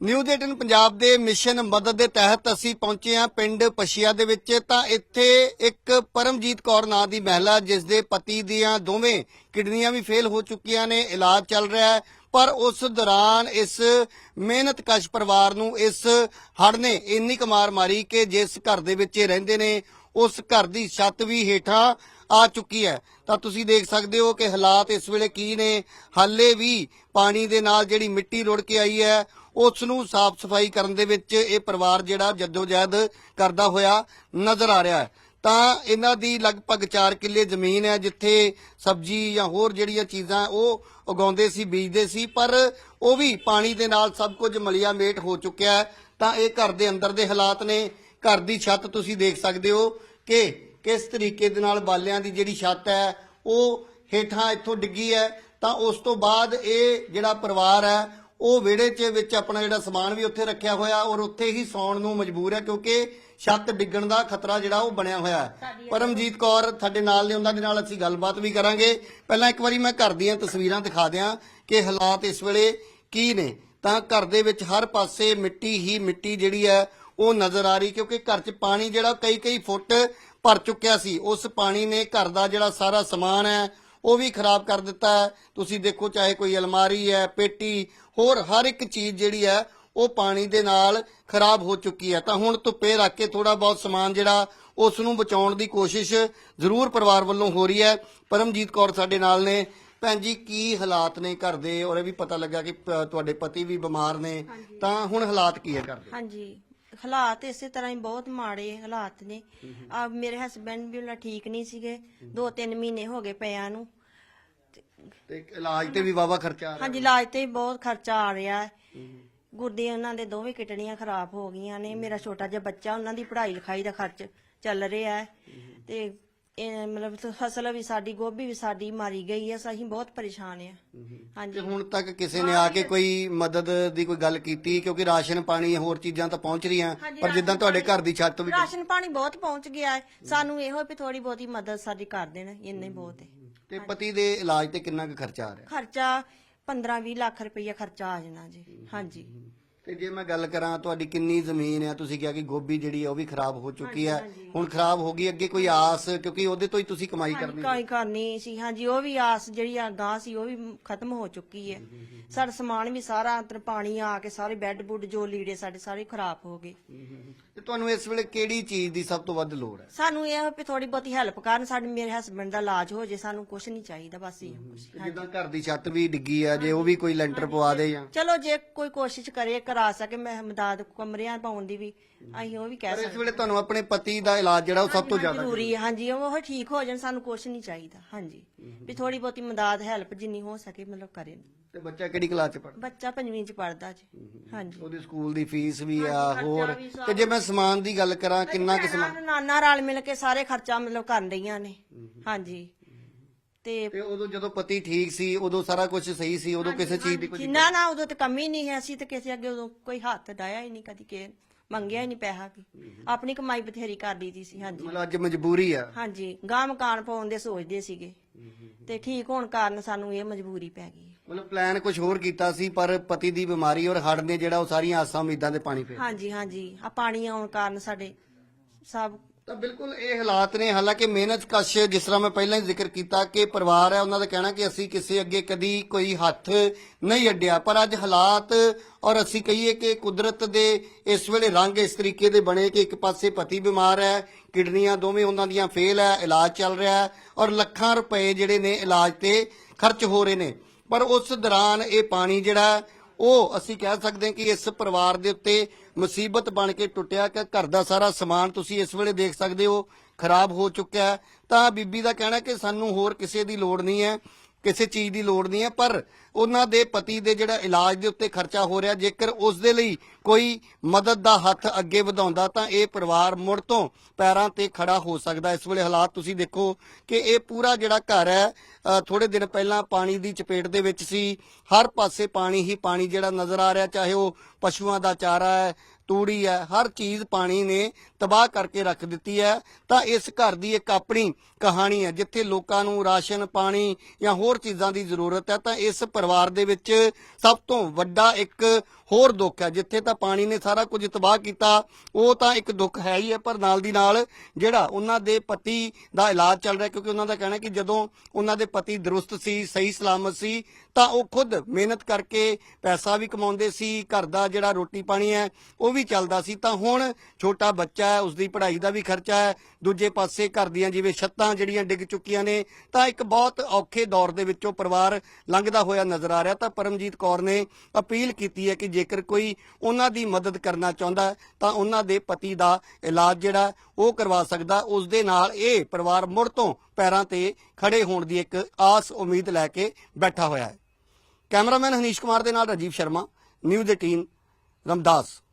News 18 Punjab ਦੇ mission ਮਦਦ ਦੇ ਤਹਿਤ ਅਸੀਂ ਪਹੁੰਚੇ ਹਾਂ ਪਿੰਡ ਪਸ਼ੀਆ ਦੇ ਵਿੱਚ। ਤਾਂ ਇੱਥੇ ਇੱਕ ਪਰਮਜੀਤ ਕੌਰ ਨਾਂ ਦੀ ਮਹਿਲਾ, ਜਿਸ ਦੇ ਪਤੀ ਦੀਆਂ ਦੋਵੇਂ ਕਿਡਨੀਆਂ ਵੀ ਫੇਲ ਹੋ ਚੁੱਕੀਆਂ ਨੇ, ਇਲਾਜ ਚੱਲ ਰਿਹਾ ਹੈ। ਪਰ ਉਸ ਦੌਰਾਨ ਇਸ ਮਿਹਨਤਕਸ਼ ਪਰਿਵਾਰ ਨੂੰ ਇਸ ਹੜ ਨੇ ਇੰਨੀ ਕਮਾਰ ਮਾਰੀ ਕਿ ਜਿਸ ਘਰ ਦੇ ਵਿੱਚ ਇਹ ਰਹਿੰਦੇ ਨੇ, ਉਸ ਘਰ ਦੀ ਛੱਤ ਵੀ ਹੇਠਾਂ ਆ ਚੁੱਕੀ ਹੈ। ਤਾਂ ਤੁਸੀਂ ਦੇਖ ਸਕਦੇ ਹੋ ਕਿ ਹਾਲਾਤ ਇਸ ਵੇਲੇ ਕੀ ਨੇ। ਹਾਲੇ ਵੀ ਪਾਣੀ ਦੇ ਨਾਲ ਜਿਹੜੀ ਮਿੱਟੀ ਰੁੜ ਕੇ ਆਈ ਹੈ ਉਸ ਨੂੰ ਸਾਫ਼ ਸਫ਼ਾਈ ਕਰਨ ਦੇ ਵਿੱਚ ਇਹ ਪਰਿਵਾਰ ਜਿਹੜਾ ਜਦੋਜਹਿਦ ਕਰਦਾ ਹੋਇਆ ਨਜ਼ਰ ਆ ਰਿਹਾ ਹੈ। ਤਾਂ ਇਹਨਾਂ ਦੀ ਲਗਭਗ 4 ਕਿੱਲੇ ਜ਼ਮੀਨ ਹੈ ਜਿੱਥੇ ਸਬਜ਼ੀ ਜਾਂ ਹੋਰ ਜਿਹੜੀਆਂ ਚੀਜ਼ਾਂ ਉਹ ਉਗਾਉਂਦੇ ਸੀ, ਬੀਜਦੇ ਸੀ, ਪਰ ਉਹ ਵੀ ਪਾਣੀ ਦੇ ਨਾਲ ਸਭ ਕੁਝ ਮਲਿਆ ਮੇਟ ਹੋ ਚੁੱਕਿਆ ਹੈ। ਤਾਂ ਇਹ ਘਰ ਦੇ ਅੰਦਰ ਦੇ ਹਾਲਾਤ ਨੇ। ਘਰ ਦੀ ਛੱਤ ਤੁਸੀਂ ਦੇਖ ਸਕਦੇ ਹੋ ਕਿ ਕਿਸ ਤਰੀਕੇ ਦੇ ਨਾਲ ਬਾਲਿਆਂ ਦੀ ਜਿਹੜੀ ਛੱਤ ਹੈ, ਉਹ ਹੇਠਾਂ ਇੱਥੋਂ ਡਿੱਗੀ ਹੈ। ਤਾਂ ਉਸ ਤੋਂ ਬਾਅਦ ਇਹ ਜਿਹੜਾ ਪਰਿਵਾਰ ਹੈ ਉਹ ਵਿਹੜੇ 'ਚ ਵਿੱਚ ਆਪਣਾ ਜਿਹੜਾ ਸਮਾਨ ਵੀ ਉੱਥੇ ਰੱਖਿਆ ਹੋਇਆ ਔਰ ਉੱਥੇ ਹੀ ਸੌਣ ਨੂੰ ਮਜਬੂਰ ਹੈ ਕਿਉਂਕਿ ਛੱਤ ਡਿੱਗਣ ਦਾ ਖਤਰਾ ਜਿਹੜਾ ਉਹ ਬਣਿਆ ਹੋਇਆ ਹੈ। ਪਰਮਜੀਤ ਕੌਰ ਸਾਡੇ ਨਾਲ ਨੇ ਉਹਨਾਂ ਦੇ ਨਾਲ ਅਸੀਂ ਗੱਲਬਾਤ ਵੀ ਕਰਾਂਗੇ। ਪਹਿਲਾਂ ਇੱਕ ਵਾਰੀ ਮੈਂ ਘਰ ਦੀਆਂ ਤਸਵੀਰਾਂ ਦਿਖਾ ਦਿਆਂ ਕਿ ਹਾਲਾਤ ਇਸ ਵੇਲੇ ਕੀ ਨੇ। ਤਾਂ ਘਰ ਦੇ ਵਿੱਚ ਹਰ ਪਾਸੇ ਮਿੱਟੀ ਹੀ ਮਿੱਟੀ ਜਿਹੜੀ ਹੈ ਉਹ ਨਜ਼ਰ ਆ ਰਹੀ ਕਿਉਂਕਿ ਘਰ 'ਚ ਪਾਣੀ ਜਿਹੜਾ ਕਈ ਕਈ ਫੁੱਟ ਭਰ ਚੁੱਕਿਆ ਸੀ। ਉਸ ਪਾਣੀ ਨੇ ਘਰ ਦਾ ਜਿਹੜਾ ਸਾਰਾ ਸਮਾਨ ਹੈ ਉਹ ਵੀ ਖਰਾਬ ਕਰ ਦਿੱਤਾ ਹੈ। ਤੁਸੀਂ ਦੇਖੋ ਚਾਹੇ ਕੋਈ ਅਲਮਾਰੀ ਹੈ ਪੇਟੀ ਹੋਰ ਹਰ ਇੱਕ ਚੀਜ਼ ਜਿਹੜੀ ਹੈ ਉਹ ਪਾਣੀ ਦੇ ਨਾਲ ਖਰਾਬ ਹੋ ਚੁੱਕੀ ਹੈ। ਤਾਂ ਹੁਣ ਧੁੱਪੇ ਰੱਖ ਕੇ ਥੋੜਾ ਬਹੁਤ ਸਮਾਨ ਜਿਹੜਾ ਉਸ ਨੂੰ ਬਚਾਉਣ ਦੀ ਕੋਸ਼ਿਸ਼ ਜ਼ਰੂਰ ਪਰਿਵਾਰ ਵੱਲੋਂ ਹੋ ਰਹੀ ਹੈ। ਪਰਮਜੀਤ ਕੌਰ ਸਾਡੇ ਨਾਲ ਨੇ। ਭੈਣ ਜੀ ਕੀ ਹਾਲਾਤ ਨੇ ਘਰ ਦੇ? ਔਰ ਇਹ ਵੀ ਪਤਾ ਲੱਗਾ ਕਿ ਤੁਹਾਡੇ ਪਤੀ ਵੀ ਬਿਮਾਰ ਨੇ। ਤਾਂ ਹੁਣ ਹਾਲਾਤ ਕੀ ਹੈ ਘਰ ਦੇ? ਹਾਂਜੀ। ਹਾਲਾਤ ਇਸੇ ਤਰ੍ਹਾਂ ਹੀ ਬਹੁਤ ਮਾੜੇ ਹਾਲਾਤ ਨੇ। ਆ ਮੇਰੇ ਹਸਬੰਡ ਵੀ ਉਹਨਾਂ ਠੀਕ ਨਹੀਂ ਸੀਗੇ। ਦੋ ਤਿੰਨ ਮਹੀਨੇ ਹੋ ਗਏ ਪਿਆਂ ਨੂੰ। ਤੇ ਇਲਾਜ ਤੇ ਵੀ ਵਾਵਾ ਖਰਚਾ ਆ ਰਿਹਾ। ਹਾਂਜੀ ਇਲਾਜ ਤੇ ਵੀ ਬਹੁਤ ਖਰਚਾ ਆ ਰਿਹਾ। ਹੈ ਗੁਰਦੇ ਉਹਨਾਂ ਦੇ ਦੋਵੇਂ ਕਿਡਨੀਆਂ ਖਰਾਬ ਹੋ ਗਈਆਂ ਨੇ। ਮੇਰਾ ਛੋਟਾ ਜਿਹਾ ਬੱਚਾ ਉਹਨਾਂ ਦੀ ਪੜ੍ਹਾਈ ਲਿਖਾਈ ਦਾ ਖਰਚ ਚੱਲ ਰਿਹਾ ਹੈ। ਤੇ ਇਹ ਮਤਲਬ ਫਸਲ ਵੀ ਸਾਡੀ ਗੋਭੀ ਵੀ ਸਾਡੀ ਮਾਰੀ ਗਈ ਹੈ ਅਸੀਂ ਬਹੁਤ ਪਰੇਸ਼ਾਨ ਆ। ਤੇ ਹਾਂਜੀ ਹੁਣ ਤੱਕ ਕਿਸੇ ਨੇ ਆ ਕੇ ਕੋਈ ਮਦਦ ਦੀ ਕੋਈ ਗੱਲ ਕੀਤੀ? ਕਿਉਂਕਿ ਰਾਸ਼ਨ ਪਾਣੀ ਹੋਰ ਚੀਜ਼ਾਂ ਤਾਂ ਪਹੁੰਚ ਰਹੀਆਂ ਹਾਂਜੀ, ਪਰ ਜਿੱਦਾਂ ਰਾਸ਼ਨ ਤੁਹਾਡੇ ਘਰ ਦੀ ਛੱਤ ਵੀ ਰਾਸ਼ਨ ਪਾਣੀ ਬਹੁਤ ਪਹੁੰਚ ਗਿਆ ਹੈ। ਸਾਨੂੰ ਇਹੋ ਵੀ ਥੋੜੀ ਬਹੁਤੀ ਮਦਦ ਸਾਡੀ ਕਰ ਦੇਣ ਇੰਨੇ ਬਹੁਤ ਹੈ। ਤੇ ਪਤੀ ਦੇ ਇਲਾਜ ਤੇ ਕਿੰਨਾ ਕੁ ਖਰਚਾ ਆ ਰਿਹਾ? ਖਰਚਾ 15-20 ਲੱਖ ਰੁਪਈਆ ਖਰਚਾ ਆ ਜਾਣਾ ਜੀ। ਹਾਂਜੀ। ਤੇ ਜੇ ਮੈਂ ਗੱਲ ਕਰਾਂ ਤੁਹਾਡੀ ਕਿੰਨੀ ਜ਼ਮੀਨ ਹੈ ਤੁਸੀਂ ਕਿਹਾ ਕਿ ਗੋਭੀ ਜਿਹੜੀ ਹੈ ਉਹ ਵੀ ਖਰਾਬ ਹੋ ਚੁੱਕੀ ਹੈ ਹੁਣ ਖਰਾਬ ਹੋ ਗਈ ਅੱਗੇ ਕੋਈ ਆਸ ਕਿਉਂਕਿ ਉਹਦੇ ਤੋਂ ਹੀ ਤੁਸੀਂ ਕਮਾਈ ਕਰਨੀ ਕਾਈ ਕਰਨੀ ਸੀ ਹਾਂਜੀ ਉਹ ਵੀ ਆਸ ਜਿਹੜੀ ਆ ਗਾਂ ਸੀ ਉਹ ਵੀ ਖਤਮ ਹੋ ਚੁੱਕੀ ਹੈ। ਸਾਡਾ ਸਮਾਨ ਵੀ ਸਾਰਾ ਅੰਦਰ ਪਾਣੀ ਆ ਕੇ ਸਾਰੇ ਬੈੱਡ ਬੁੱਡ ਜੋ ਲੀੜੇ ਸਾਡੇ ਸਾਰੇ ਖਰਾਬ ਹੋ ਗਏ। ਤੇ ਤੁਹਾਨੂੰ ਇਸ ਵੇਲੇ ਕਿਹੜੀ ਚੀਜ਼ ਦੀ ਸਭ ਤੋਂ ਵੱਧ ਲੋੜ ਹੈ? ਸਾਨੂੰ ਇਹ ਆ ਵੀ ਥੋੜੀ ਬਹੁਤੀ ਹੈਲਪ ਕਰਨ ਸਾਡੇ ਮੇਰੇ ਹਸਬੰਡ ਦਾ ਇਲਾਜ ਹੋ ਜੇ ਸਾਨੂੰ ਕੁਝ ਨਹੀਂ ਚਾਹੀਦਾ ਬਸ ਇਹ ਜਿੱਦਾਂ ਘਰ ਦੀ ਛੱਤ ਵੀ ਡਿੱਗੀ ਹੈ ਜੇ ਉਹ ਵੀ ਕੋਈ ਲੈਂਟਰ ਪਵਾ ਦੇ ਜਾਂ। ਚਲੋ ਜੇ ਕੋਈ ਕੋਸ਼ਿਸ਼ ਕਰੇ ਕਰਾ ਸਕੇ ਮੈਂ ਮਦਦ ਕਮਰਿਆਂ ਪਾਉਣ ਦੀ ਵੀ ਅਸੀਂ ਉਹ ਵੀ ਕਹਿ ਪਰ ਸਕਦੇ ਇਸ ਵੇਲੇ ਤੁਹਾਨੂੰ ਆਪਣੇ ਪਤੀ ਦਾ ਇਲਾਜ ਜਿਹੜਾ ਉਹ ਸਭ ਤੋਂ ਜ਼ਿਆਦਾ ਜ਼ਰੂਰੀ ਹੈ। ਹਾਂਜੀ ਉਹ ਠੀਕ ਹੋ ਜਾਣ ਸਾਨੂੰ ਕੁਝ ਨਹੀਂ ਚਾਹੀਦਾ ਹਾਂਜੀ। ਵੀ ਥੋੜੀ ਬਹੁਤੀ ਮਦਦ ਹੈਲਪ ਜਿੰਨੀ ਹੋ ਸਕੇ ਮਤਲਬ ਕਰੇ। ਤੇ ਬੱਚਾ ਕਿਹੜੀ ਕਲਾਸ ਚ ਪੜ੍ਹਦਾ? ਬੱਚਾ ਪੰਜਵੀਂ ਚ ਪੜਦਾ ਜੀ ਹਾਂਜੀ। ਉਹਦੇ ਸਕੂਲ ਦੀ ਫੀਸ ਵੀ ਆ ਹੋਰ ਤੇ ਜੇ ਮੈਂ ਸਮਾਨ ਦੀ ਗੱਲ ਕਰਾਂ ਕਿੰਨਾ ਕੁ ਸਮਾਨ? ਭੈਣਾਂ, ਨਾਨਾ ਰਲ ਮਿਲ ਕੇ ਸਾਰੇ ਖਰਚਾ ਮਤਲਬ ਕਰਨ ਰਹੀਆਂ ਨੇ ਹਾਂਜੀ। ਤੇ ਤੇ ਉਦੋਂ ਜਦੋਂ ਪਤੀ ਠੀਕ ਸੀ ਉਦੋਂ ਸਾਰਾ ਕੁਝ ਸਹੀ ਸੀ ਉਦੋਂ ਕਿਸੇ ਚੀਜ਼ ਦੀ ਕੋਈ ਨਾ ਨਾ ਉਦੋਂ ਤੇ ਕਮੀ ਨਹੀਂ ਹੈ ਅਸੀਂ ਤੇ ਕਿਸੇ ਅੱਗੇ ਉਦੋਂ ਕੋਈ ਹੱਥ ਡਾਇਆ ਹੀ ਨਹੀਂ ਕਦੀ ਕਿ ਮੰਗਿਆ ਹੀ ਨਹੀਂ ਪੈਸਾ ਕੀ ਆਪਣੀ ਕਮਾਈ ਬਥੇਰੀ ਕਰ ਲਈ ਸੀ ਹਾਂਜੀ। ਮਤਲਬ ਅੱਜ ਮਜਬੂਰੀ ਆ। ਹਾਂਜੀ ਗਾਂ ਮਕਾਨ ਪਾਉਣ ਦੇ ਸੋਚਦੇ ਸੀਗੇ। ਤੇ ਠੀਕ ਹੋਣ ਕਾਰਨ ਸਾਨੂੰ ਇਹ ਮਜਬੂਰੀ ਪੈ ਗਈ। ਮਤਲਬ ਪਲਾਨ ਕੁਝ ਹੋਰ ਕੀਤਾ ਸੀ ਪਰ ਪਤੀ ਦੀ ਬਿਮਾਰੀ ਔਰ ਹੜ੍ਹ ਨੇ ਜਿਹੜਾ ਉਹ ਸਾਰੀਆਂ ਆਸਾਂ ਉਮੀਦਾਂ ਦੇ ਪਾਣੀ ਫੇਰ ਹਾਂਜੀ ਹਾਂਜੀ। ਆ ਪਾਣੀ ਆਉਣ ਕਾਰਨ ਸਾਡੇ ਸਭ ਤਾਂ ਬਿਲਕੁਲ ਇਹ ਹਾਲਾਤ ਨੇ। ਹਾਲਾਂਕਿ ਮਿਹਨਤ ਕਸ਼ ਜਿਸ ਤਰ੍ਹਾਂ ਮੈਂ ਪਹਿਲਾਂ ਹੀ ਜ਼ਿਕਰ ਕੀਤਾ ਕਿ ਪਰਿਵਾਰ ਹੈ, ਉਹਨਾਂ ਦਾ ਕਹਿਣਾ ਕਿ ਅਸੀਂ ਕਿਸੇ ਅੱਗੇ ਕਦੀ ਕੋਈ ਹੱਥ ਨਹੀਂ ਅੱਡਿਆ। ਪਰ ਅੱਜ ਹਾਲਾਤ ਔਰ ਅਸੀਂ ਕਹੀਏ ਕਿ ਕੁਦਰਤ ਦੇ ਇਸ ਵੇਲੇ ਰੰਗ ਇਸ ਤਰੀਕੇ ਦੇ ਬਣੇ ਕਿ ਇੱਕ ਪਾਸੇ ਪਤੀ ਬਿਮਾਰ ਹੈ, ਕਿਡਨੀਆਂ ਦੋਵੇਂ ਉਹਨਾਂ ਦੀਆਂ ਫੇਲ ਹੈ, ਇਲਾਜ ਚੱਲ ਰਿਹਾ ਹੈ ਔਰ ਲੱਖਾਂ ਰੁਪਏ ਜਿਹੜੇ ਨੇ ਇਲਾਜ ਤੇ ਖਰਚ ਹੋ ਰਹੇ ਨੇ। ਪਰ ਉਸ ਦੌਰਾਨ ਇਹ ਪਾਣੀ ਜਿਹੜਾ ਉਹ ਅਸੀਂ ਕਹਿ ਸਕਦੇ ਹਾਂ ਕਿ ਇਸ ਪਰਿਵਾਰ ਦੇ ਉੱਤੇ ਮੁਸੀਬਤ ਬਣ ਕੇ ਟੁੱਟਿਆ ਕਿ ਘਰ ਦਾ ਸਾਰਾ ਸਮਾਨ ਤੁਸੀਂ ਇਸ ਵੇਲੇ ਦੇਖ ਸਕਦੇ ਹੋ, ਖਰਾਬ ਹੋ ਚੁੱਕਿਆ ਤਾਂ ਬੀਬੀ ਦਾ ਕਹਿਣਾ ਕਿ ਸਾਨੂੰ ਹੋਰ ਕਿਸੇ ਦੀ ਲੋੜ ਨਹੀਂ ਹੈ। ਕਿਸੇ ਚੀਜ਼ ਦੀ ਲੋੜ ਨਹੀਂ ਹੈ, ਪਰ ਉਹਨਾਂ ਦੇ ਪਤੀ ਦੇ ਜਿਹੜਾ ਇਲਾਜ ਦੇ ਉੱਤੇ ਖਰਚਾ ਹੋ ਰਿਹਾ, ਜੇਕਰ ਉਸ ਦੇ ਲਈ ਕੋਈ ਮਦਦ ਦਾ ਹੱਥ ਅੱਗੇ ਵਧਾਉਂਦਾ, ਤਾਂ ਇਹ ਪਰਿਵਾਰ ਮੁੜ ਤੋਂ ਪੈਰਾਂ ਤੇ ਖੜਾ ਹੋ ਸਕਦਾ ਇਸ ਵੇਲੇ ਹਾਲਾਤ ਤੁਸੀਂ ਦੇਖੋ ਕਿ ਇਹ ਪੂਰਾ ਜਿਹੜਾ ਘਰ ਹੈ ਥੋੜੇ ਦਿਨ ਪਹਿਲਾਂ ਪਾਣੀ ਦੀ ਚਪੇਟ ਦੇ ਵਿੱਚ ਸੀ। ਹਰ ਪਾਸੇ ਪਾਣੀ ਹੀ ਪਾਣੀ ਜਿਹੜਾ ਨਜ਼ਰ ਆ ਰਿਹਾ, ਚਾਹੇ ਉਹ ਪਸ਼ੂਆਂ ਦਾ ਚਾਰਾ ਹੈ, ਤੂੜੀ ਹੈ, ਹਰ ਚੀਜ਼ ਪਾਣੀ ਨੇ ਤਬਾਹ ਕਰਕੇ ਰੱਖ ਦਿੱਤੀ ਹੈ, ਤਾਂ ਇਸ ਘਰ ਦੀ ਇੱਕ ਆਪਣੀ ਕਹਾਣੀ ਹੈ, ਜਿੱਥੇ ਲੋਕਾਂ ਨੂੰ ਰਾਸ਼ਨ, ਪਾਣੀ ਜਾਂ ਹੋਰ ਚੀਜ਼ਾਂ ਦੀ ਜ਼ਰੂਰਤ ਹੈ, ਤਾਂ ਇਸ ਪਰਿਵਾਰ ਦੇ ਵਿੱਚ ਸਭ ਤੋਂ ਵੱਡਾ ਇੱਕ ਹੋਰ ਦੁੱਖ ਹੈ, ਜਿੱਥੇ ਤਾਂ ਪਾਣੀ ਨੇ ਸਾਰਾ ਕੁਝ ਤਬਾਹ ਕੀਤਾ, ਉਹ ਤਾਂ ਇੱਕ ਦੁੱਖ ਹੈ ਹੀ ਹੈ, ਪਰ ਨਾਲ ਦੀ ਨਾਲ ਜਿਹੜਾ ਉਹਨਾਂ ਦੇ ਪਤੀ ਦਾ ਇਲਾਜ ਚੱਲ ਰਿਹਾ, ਕਿਉਂਕਿ ਉਹਨਾਂ ਦਾ ਕਹਿਣਾ ਕਿ ਜਦੋਂ ਉਹਨਾਂ ਦੇ ਪਤੀ ਦਰੁਸਤ ਸੀ, ਸਹੀ ਸਲਾਮਤ ਸੀ, ਤਾਂ ਉਹ ਖੁਦ ਮਿਹਨਤ ਕਰਕੇ ਪੈਸਾ ਵੀ ਕਮਾਉਂਦੇ ਸੀ, ਘਰ ਦਾ ਜਿਹੜਾ ਰੋਟੀ ਪਾਣੀ ਹੈ, ਉਹ ਵੀ ਚੱਲਦਾ ਸੀ, ਤਾਂ ਹੁਣ ਛੋਟਾ ਬੱਚਾ ਹੈ ਉਸ ਦੀ ਪੜ੍ਹਾਈ ਦਾ ਵੀ ਖਰਚਾ ਹੈ। ਦੂਜੇ ਪਾਸੇ ਘਰ ਦੀਆਂ ਜਿਵੇਂ ਛੱਤਾਂ ਜਿਹੜੀਆਂ ਡਿੱਗ ਚੁੱਕੀਆਂ ਨੇ, ਤਾਂ ਇੱਕ ਬਹੁਤ ਔਖੇ ਦੌਰ ਦੇ ਵਿੱਚੋਂ ਪਰਿਵਾਰ ਲੰਘਦਾ ਹੋਇਆ ਨਜ਼ਰ ਆ ਰਿਹਾ। ਤਾਂ ਪਰਮਜੀਤ ਕੌਰ ਨੇ ਅਪੀਲ ਕੀਤੀ ਹੈ ਕਿ ਜੇਕਰ ਕੋਈ ਉਹਨਾਂ ਦੀ ਮਦਦ ਕਰਨਾ ਚਾਹੁੰਦਾ, ਤਾਂ ਉਹਨਾਂ ਦੇ ਪਤੀ ਦਾ ਇਲਾਜ ਜਿਹੜਾ ਉਹ ਕਰਵਾ ਸਕਦਾ। ਉਸ ਦੇ ਨਾਲ ਇਹ ਪਰਿਵਾਰ ਮੁੜ ਤੋਂ ਪੈਰਾਂ ਤੇ ਖੜੇ ਹੋਣ ਦੀ ਇੱਕ ਆਸ, ਉਮੀਦ ਲੈ ਕੇ ਬੈਠਾ ਹੋਇਆ ਹੈ। ਕੈਮਰਾਮੈਨ ਹਨੀਸ਼ ਕੁਮਾਰ ਦੇ ਨਾਲ ਰਾਜੀਵ ਸ਼ਰਮਾ, ਨਿਊਜ਼ 18 ਰਮਦਾਸ।